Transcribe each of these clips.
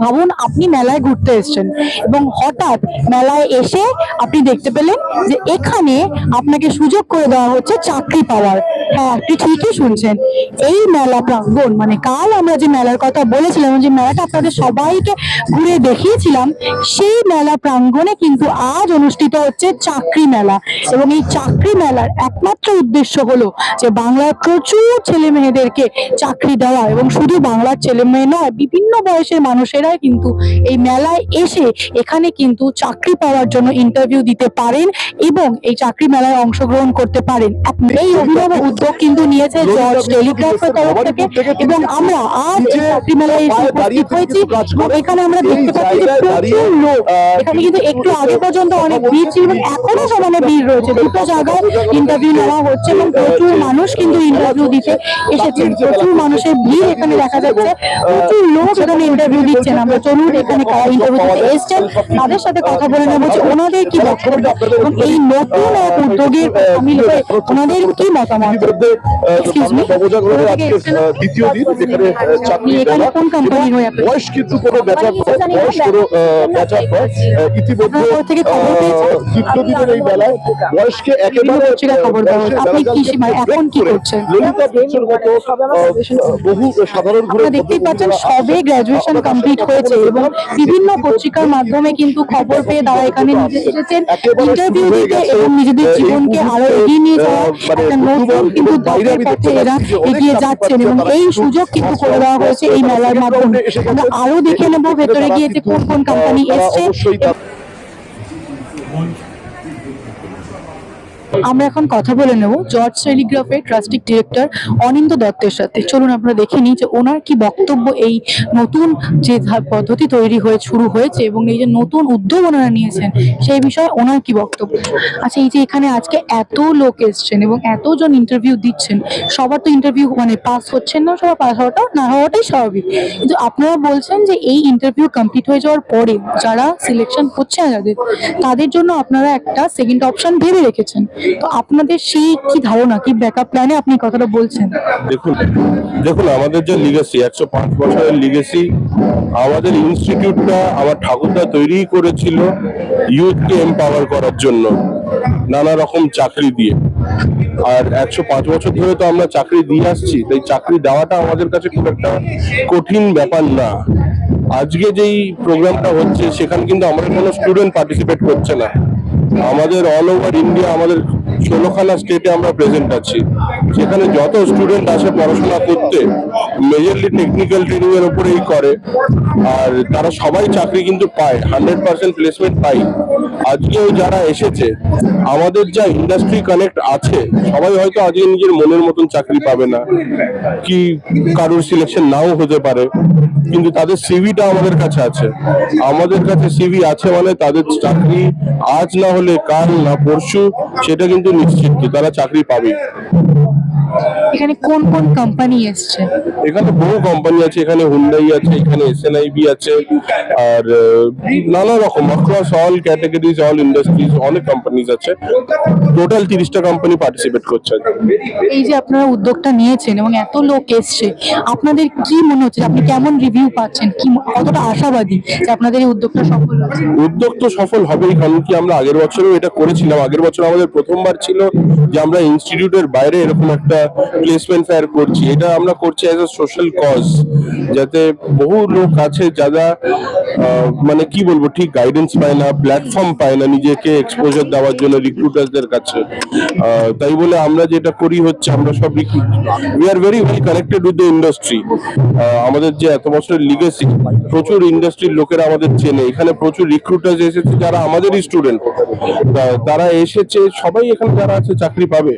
ভাবুন, আপনি মেলায় ঘুরতে এসেছেন এবং হঠাৎ মেলায় এসে আপনি দেখতে পেলেন যে এখানে আপনাকে সুযোগ করে দেওয়া হচ্ছে চাকরি পাওয়ার। হ্যাঁ আপনি ঠিকই শুনছেন। এই মেলা প্রাঙ্গণ মানে কাল আমরা যে মেলার কথা বলেছিলাম, যে মেলাটা আপনাদের সবাইকে ঘুরে দেখিয়েছিলাম, সেই মেলা প্রাঙ্গণে কিন্তু আজ অনুষ্ঠিত হচ্ছে চাকরি মেলা। এবং এই চাকরি মেলার একমাত্র উদ্দেশ্য হলো যে বাংলার প্রচুর ছেলে মেয়েদেরকে চাকরি দেওয়া। এবং শুধু বাংলার ছেলে মেয়ে নয়, বিভিন্ন বয়সের মানুষেরাই কিন্তু এই মেলায় এসে এখানে কিন্তু চাকরি পাওয়ার জন্য ইন্টারভিউ দিতে পারেন এবং এই চাকরি মেলায় অংশগ্রহণ করতে পারেন। এই অভিনব উদ্যোগ কিন্তু নিয়েছে জর্জ টেলিগ্রাফের তরফ থেকে এবং আমরা আজ এই চাকরি মেলায় এসে উপস্থিত হয়েছি। এখানে আমরা দেখতে পাচ্ছি যে প্রচুর লোক। এখানে কিন্তু একটু আগে পর্যন্ত অনেক ভিড় ছিল এবং এখনও সমানে ভিড় রয়েছে। দুটো জায়গায় ইন্টারভিউ নেওয়া হচ্ছে এবং প্রচুর মানুষ কিন্তু ইন্টারভিউ দিতে এসেছেন প্রচুর মানুষের ভিড় এখানে দেখা যাচ্ছে। প্রচুর লোক এখানে ইন্টারভিউ দিচ্ছেন। আমরা চলুন এখানে কারা ইন্টারভিউ দিতে এসছেন তাদের সাথে কথা বলে নেব যে ওনাদের কি বক্তব্য। এবং এই নতুন এক উদ্যোগের সামিল হয়ে ওনাদের কি মতামত আহ, দ্বিতীয় দিন যেখানে চাকরি হয়ে? বয়স কিন্তু কোনো ব্যাপার নয়। বয়স কোনো ব্যাপার নয়। ইতিমধ্যে? দ্বিতীয় দিনের এই মেলায় বয়সকে একেবারে? ললিতা বেঞ্চের মতো বহু সাধারণ ঘরে দেখতেই পাচ্ছেন সবে গ্রাজুয়েশন কমপ্লিট হয়েছে এবং বিভিন্ন পত্রিকার মাধ্যমে কিন্তু খবর পেয়ে তারা এখানে নিজে এসেছেন। ইন্টারভিউ দিতে এবং নিজেদের জীবনকে আরও এগিয়ে নিয়ে যাওয়ার একটা নতুন কিন্তু দলের পথে এরা এগিয়ে যাচ্ছেন এবং এই সুযোগ কিন্তু করে দেওয়া হয়েছে এই মেলার মাধ্যমে। আমরা আরও দেখে নেব ভেতরে গিয়ে যে কোন কোন কোম্পানি এসছে। আমরা এখন কথা বলে নেব জর্জ টেলিগ্রাফের ট্রাস্টিক ডিরেক্টর অনিন্দ দত্তের সাথে। চলুন আমরা দেখে নিই যে ওনার কি বক্তব্য এই নতুন যে পদ্ধতি তৈরি হয়ে শুরু হয়েছে এবং এই যে নতুন উদ্যোগ ওনারা নিয়েছেন, সেই বিষয়ে ওনার কি বক্তব্য? আচ্ছা এই যে এখানে আজকে এত লোক এসছেন এবং এতজন ইন্টারভিউ দিচ্ছেন, সবার তো ইন্টারভিউ মানে পাস হচ্ছেন না, সবার পাস হওয়াটাও না হওয়াটাই স্বাভাবিক। কিন্তু আপনারা বলছেন যে এই ইন্টারভিউ কমপ্লিট হয়ে যাওয়ার পরে যারা সিলেকশন হচ্ছে না যাদের, তাদের জন্য আপনারা একটা সেকেন্ড অপশন ভেবে রেখেছেন। তো আপনাদের সেই কি ধারণা, কি ব্যাকআপ প্ল্যানে আপনি কথাটা বলছেন? দেখুন দেখুন, আমাদের যে লিগেসি একশো পাঁচ বছরের লিগেসি আমাদের ইনস্টিটিউটটা আমার ঠাকুরদা তৈরি করেছিল ইউথকে এম্পাওয়ার করার জন্য, নানা রকম চাকরি দিয়ে। আর একশো পাঁচ বছর ধরে তো আমরা চাকরি দিয়ে আসছি, তাই চাকরি দেওয়াটা আমাদের কাছে খুব একটা কঠিন ব্যাপার না। আজকে যেই প্রোগ্রামটা হচ্ছে, সেখানে কিন্তু আমাদের কোনো স্টুডেন্ট পার্টিসিপেট করছে না। আমাদের অল ওভার ইন্ডিয়া আমাদের ষোলোখানা স্টেটে আমরা প্রেজেন্ট আছি। সেখানে যত স্টুডেন্ট আসে পড়াশোনা করতে মেজরলি টেকনিক্যাল ট্রেনিং এর উপরেই করে। আর তারা সবাই চাকরি কিন্তু পায় হান্ড্রেড পার্সেন্ট প্লেসমেন্ট পাই আজকেও যারা এসেছে, আমাদের যা ইন্ডাস্ট্রি কানেক্ট আছে, সবাই হয়তো আজকে নিজের মনের মতন চাকরি পাবে না। কি কারোর সিলেকশন নাও হতে পারে, কিন্তু তাদের সিভিটা আমাদের কাছে আছে। আমাদের কাছে সিভি আছে মানে তাদের চাকরি আজ না হলে কাল না পরশু, সেটা কিন্তু নিশ্চিত তারা চাকরি পাবে। এখানে কোন কোন কোম্পানি এসছে? এখানে বহু কোম্পানি আছে এখানে হুন্ডাই আছে এখানে এসএনআইবি আছে আর নানা রকম across all categories all industries অনেক কোম্পানিজ আছে। টোটাল তিরিশটা কোম্পানি পার্টিসিপেট করছে। এই যে আপনারা উদ্যোগটা নিয়েছেন এবং এত লোক এসছে আপনাদের কি মনে হচ্ছে আপনি কেমন রিভিউ পাচ্ছেন? কি কতটা আশাবাদী যে আপনাদের এই উদ্যোগটা সফল হচ্ছে উদ্যোগ তো সফল হবেই কারণ কি আমরা আগের বছরও এটা করেছিলাম। আগের বছর আমাদের প্রথমবার ছিল যে আমরা ইনস্টিটিউটের বাইরে এরকম একটা প্লেসমেন্ট ফেয়ার করছি। এটা আমরা করছি অ্যাজ এ সোশ্যাল কজ যাতে বহু লোক আছে যারা মানে কি বলব, ঠিক গাইডেন্স পায় না প্ল্যাটফর্ম পায় না নিজেকে এক্সপোজার দেওয়ার জন্য রিক্রুটারদের কাছে। তাই বলে আমরা যেটা করি হচ্ছে, আমরা সব we are very well connected with the industry আমাদের যে এত বছরের লিগেসি প্রচুর ইন্ডাস্ট্রির লোকেরা আমাদের চেনে। এখানে প্রচুর রিক্রুটার এসেছে, যারা আমাদেরই স্টুডেন্ট তারা এসেছে, সবাই এখানে যারা আছে, চাকরি পাবে।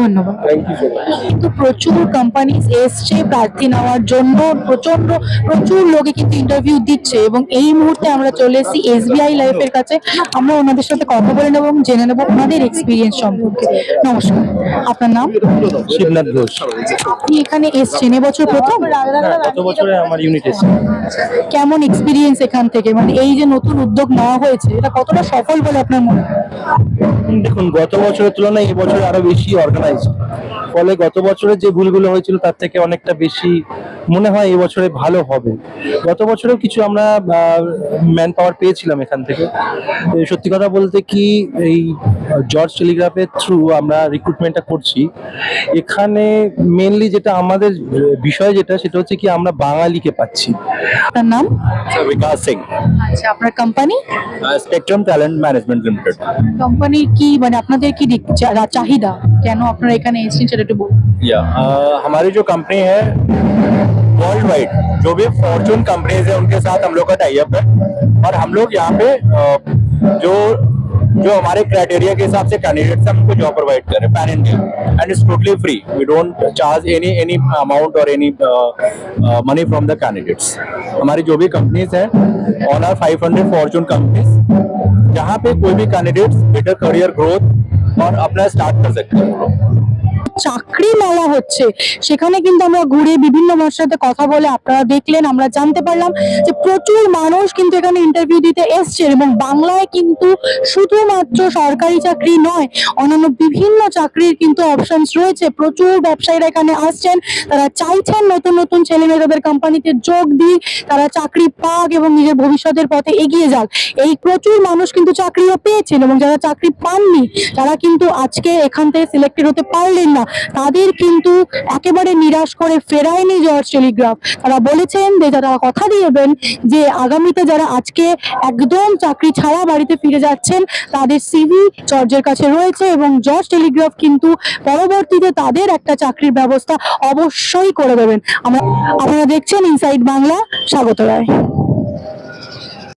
ধন্যবাদ। থ্যাংক ইউ সো কিন্তু প্রচুর কোম্পানি এসছে প্রার্থী নেওয়ার জন্য প্রচণ্ড প্রচুর লোকে কিন্তু ইন্টারভিউ দিচ্ছে এবং এই মুহূর্তে আমরা চলে এসেছি এসবিআই লাইফের কাছে। আমরা ওনাদের সাথে কথা বলে নেব এবং জেনে নেব ওনাদের এক্সপিরিয়েন্স সম্পর্কে। নমস্কার। আপনার নাম? শিবনাথ ঘোষ। আপনি এখানে এসছেন এবছর প্রথম? গত বছরে আমার ইউনিট এসেছে। কেমন এক্সপিরিয়েন্স এখান থেকে? মানে এই যে নতুন উদ্যোগ নেওয়া হয়েছে এটা কতটা সফল বলে আপনার মনে দেখুন গত বছরের তুলনায় এই বছর আরও বেশি অর্গানাইজ ফলে গত বছরে যে ভুলগুলো হয়েছিল তার থেকে অনেকটা বেশি মনে হয় এই বছরে ভালো হবে। গত বছরেও কিছু আমরা ম্যান পাওয়ার পেয়েছিলাম এখান থেকে। সত্যি কথা বলতে কি এই জর্জ টেলিগ্রাফের থ্রু আমরা রিক্রুটমেন্টটা করছি। এখানে মেনলি যেটা আমাদের বিষয় যেটা সেটা হচ্ছে কি আমরা বাঙালিকে পাচ্ছি। আপনার নাম? বিকাশ সিং। আচ্ছা আপনার company spectrum talent management limited কোম্পানির কি মানে আপনাদের কি চাহিদা? কেন আপনারা এখানে এসেছেন charitable yeah uh, हमारी जो कंपनी है वर्ल्ड वाइड जो भी फॉर्चून कंपनीज़ है उनके साथ हम लोग का टाइप है। और हम लोग यहाँ पे uh, जो जो हमारे क्राइटेरिया के हिसाब से कैंडिडेट्स हमको जॉब प्रोवाइड कर रहे हैं pan India and it's totally free we don't charge any any amount और any money from the candidates हमारी जो भी कंपनीज़ हैं on our 500 hundred Fortune companies जहाँ पे कोई भी कैंडिडेट्स बेटर करियर ग्रोथ और अपना स्टार्ट कर सकते हैं চাকরি মেলা হচ্ছে। সেখানে কিন্তু আমরা ঘুরে বিভিন্ন মানুষের সাথে কথা বলে আপনারা দেখলেন, আমরা জানতে পারলাম যে প্রচুর মানুষ কিন্তু এখানে ইন্টারভিউ দিতে এসছে এবং বাংলায় কিন্তু শুধুমাত্র সরকারি চাকরি নয়, অন্যান্য বিভিন্ন চাকরির কিন্তু অপশনস রয়েছে। প্রচুর ব্যবসায়ীরা এখানে আসছেন, তারা চাইছেন নতুন নতুন ছেলে মেয়ে তাদের কোম্পানিতে যোগ দিক, তারা চাকরি পাক এবং নিজের ভবিষ্যতের পথে এগিয়ে যাক। এই প্রচুর মানুষ কিন্তু চাকরিও পেয়েছেন এবং যারা চাকরি পাননি, তারা কিন্তু আজকে এখান থেকে সিলেক্টেড হতে পারলেন না। তাদের কিন্তু একেবারে নিরাশ করে ফেরায়নি জর্জ টেলিগ্রাফ। তারা বলেছেন যে, তারা কথা দিয়েবেন যে, আগামীতে যারা আজকে একদম চাকরি ছাড়া বাড়িতে ফিরে যাচ্ছেন, তাদের সিভি জর্জের কাছে রয়েছে এবং জর্জ টেলিগ্রাফ কিন্তু পরবর্তীতে তাদের একটা চাকরির ব্যবস্থা অবশ্যই করে দেবেন। আমরা আপনারা দেখছেন ইনসাইড বাংলা, স্বাগত রায়।